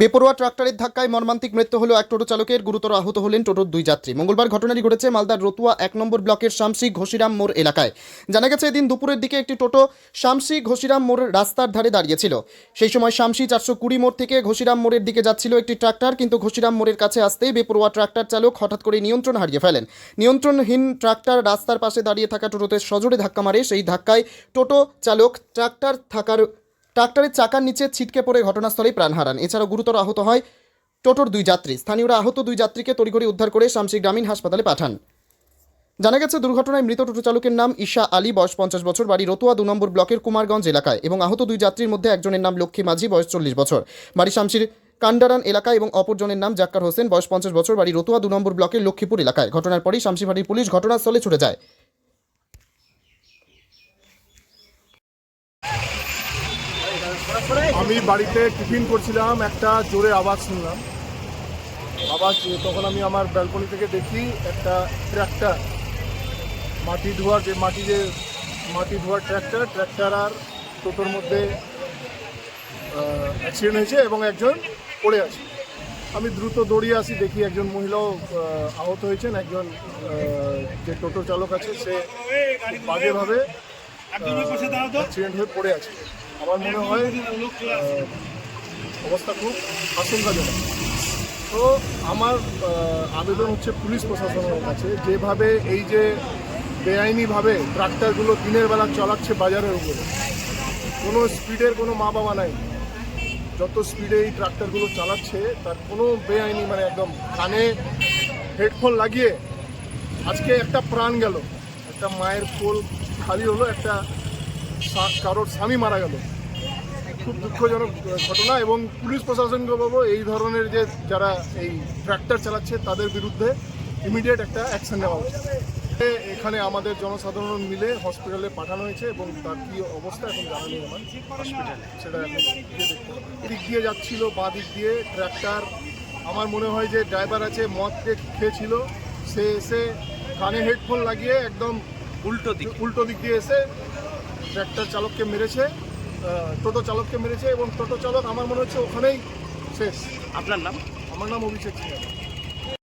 বেপরোয়া ট্রাক্টরের ধাক্কায় মর্মান্তিক মৃত্যু হলো এক টোটো চালকের। গুরুতর আহত হলেন টোটোর দুই যাত্রী। মঙ্গলবার ঘটনাটি ঘটেছে মালদার রতুয়া এক নম্বর ব্লকের শামসি ঘোষিরাম মোড় এলাকায়। জানা গেছে, এদিন দুপুরের দিকে একটি টোটো শামসি ঘোষিরাম মোড় রাস্তার ধারে দাঁড়িয়েছিল। সেই সময় শামসি চারশো কুড়ি মোড় থেকে ঘোষিরাম মোড়ের দিকে যাচ্ছিল একটি ট্রাক্টর, কিন্তু ঘোষিরাম মোড়ের কাছে আসতেই বেপরোয়া ট্রাক্টর চালক হঠাৎ করে নিয়ন্ত্রণ হারিয়ে ফেলেন। নিয়ন্ত্রণহীন ট্রাক্টর রাস্তার পাশে দাঁড়িয়ে থাকা টোটোতে সজোরে ধাক্কা মারে। সেই ধাক্কায় টোটো চালক ট্রাক্টর থাকার ট্রাক্টরের চাকার নিচে ছিটকে পড়ে ঘটনাস্থলেই প্রাণ হারান। এছাড়াও গুরুতর আহত হয় টোটোর দুই যাত্রী। স্থানীয়রা আহত দুই যাত্রীকে তড়িঘড়ি উদ্ধার করে শামসি গ্রামীণ হাসপাতালে পাঠান। জানা গেছে, দুর্ঘটনায় মৃত টোটো চালকের নাম ঈশা আলী, বয়স পঞ্চাশ বছর, বাড়ি রতুয়া দু নম্বর ব্লকের কুমারগঞ্জ এলাকায় এবং আহত দুই যাত্রীর মধ্যে একজনের নাম লক্ষ্মী মাঝি, বয়স চল্লিশ বছর। বাড়ি শামসির কান্ডারান এলাকা এবং অপরজনের নাম জাক্কার হোসেন, বয়স পঞ্চাশ বছর, বাড়ি রতুয়া দু নম্বর ব্লকের লক্ষ্মীপুর এলাকায়। ঘটনার পরই শামসিবাড়ির পুলিশ ঘটনাস্থলে ছুটে যায়। আমি বাড়িতে টিফিন করছিলাম, একটা জোরে আওয়াজ শুনলাম। আওয়াজ তখন আমি আমার ব্যালকনি থেকে দেখি একটা ট্র্যাক্টর। মাটি ধোয়ার যে মাটি যে মাটি ধোয়ার ট্র্যাক্টর ট্র্যাক্টর আর টোটোর মধ্যে অ্যাক্সিডেন্ট হয়েছে এবং একজন পড়ে আছে। আমি দ্রুত দৌড়িয়ে আসি, দেখি একজন মহিলাও আহত হয়েছেন। একজন যে টোটো চালক আছে, সে বাজেভাবে অ্যাক্সিডেন্ট হয়ে পড়ে আছে। আমার মনে হয় অবস্থা খুব আশঙ্কাজনক। তো আমার আবেদন হচ্ছে পুলিশ প্রশাসনের কাছে। যেভাবে এই যে বেআইনিভাবে ট্রাক্টরগুলো দিনের বেলা চালাচ্ছে বাজারের উপরে, কোনো স্পিডের কোনো মা বাবা নাই। যত স্পিডে এই ট্রাক্টরগুলো চালাচ্ছে, তার কোনো বেআইনি মানে একদম কানে হেডফোন লাগিয়ে আজকে একটা প্রাণ গেল। একটা মায়ের কোল খালি হলো, একটা কারোর স্বামী মারা গেল। খুব দুঃখজনক ঘটনা এবং পুলিশ প্রশাসনকে বলব এই ধরনের যে যারা এই ট্র্যাক্টর চালাচ্ছে তাদের বিরুদ্ধে ইমিডিয়েট একটা অ্যাকশন নেওয়া উচিত। এখানে আমাদের জনসাধারণ মিলে হসপিটালে পাঠানো হয়েছে এবং তার কী অবস্থা এখন জানা নেই আমার। হসপিটালে সেটা এখন। দিক দিয়ে যাচ্ছিল বাঁ দিক দিয়ে ট্র্যাক্টর আমার মনে হয় যে ড্রাইভার আছে মদ খেয়ে- খেয়েছিল। সে এসে কানে হেডফোন লাগিয়ে একদম উল্টো দিক। উল্টো দিক দিয়ে এসে ট্র্যাক্টর চালককে মেরেছে টোটো চালককে মেরেছে এবং টোটো চালক আমার মনে হচ্ছে ওখানেই শেষ। আপনার নাম? আমার নাম অভিষেক সিংহ